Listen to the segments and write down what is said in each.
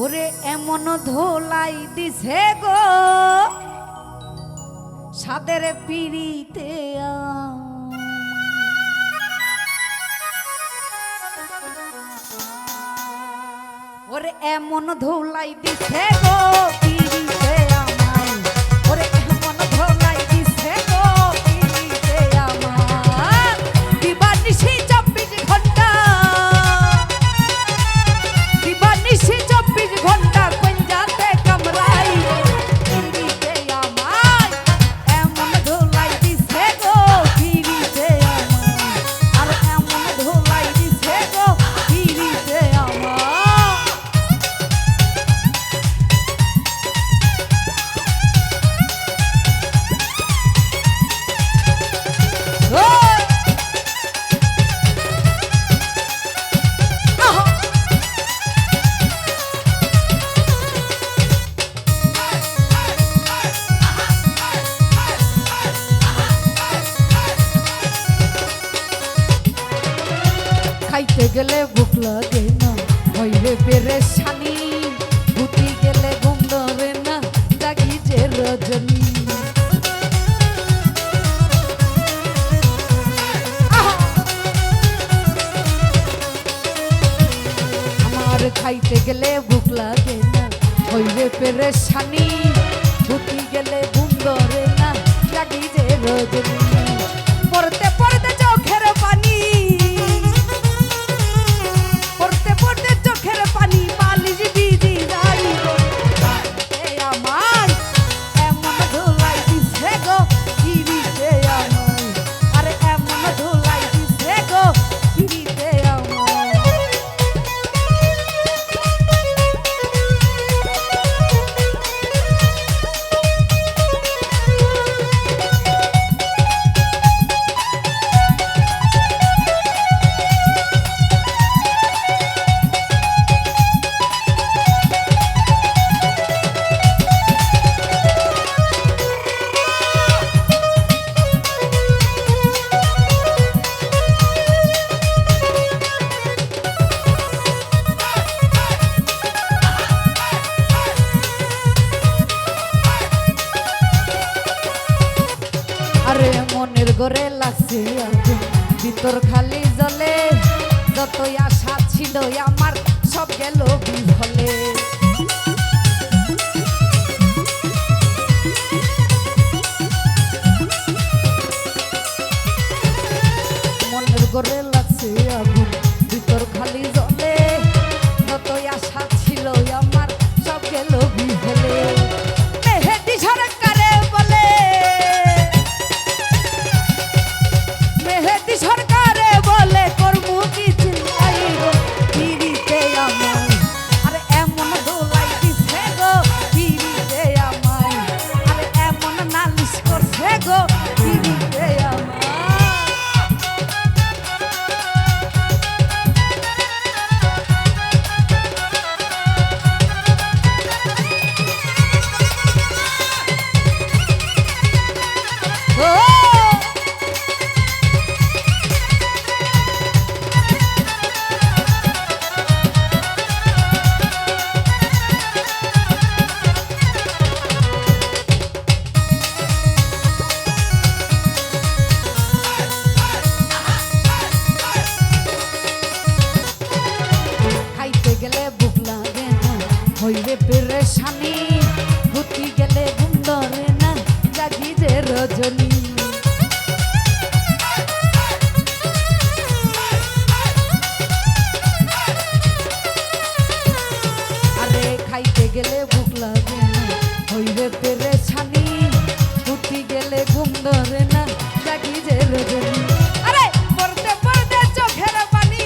ওরে এমন ধোলাই দিছে গো। সাদের পিড়িতে ওরে এমন ধোলাই দিছে গো। খাইতে গেলে ভুক লাগে না হইলে পেরেশানি। ভুতি গেলে ঘুম না, জাগি যে রজনী। খাইতে গেলে ভুক লাগে না হইলে পেরেশানি। ভুতি গেলে ধরে না, জাগি যে রজনী। লাগছে আগুন ভিতর খালি জলে, যতই আশা ছিল আমার, সব গেল বিফলে মনের ঘরে লাগছে আগুন, ভিতর খালি জলে থাকি যে আরে পড়তে পড়তে চোখের পানি।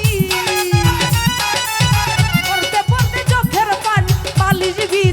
পড়তে পড়তে চোখের পানি পালিয়ে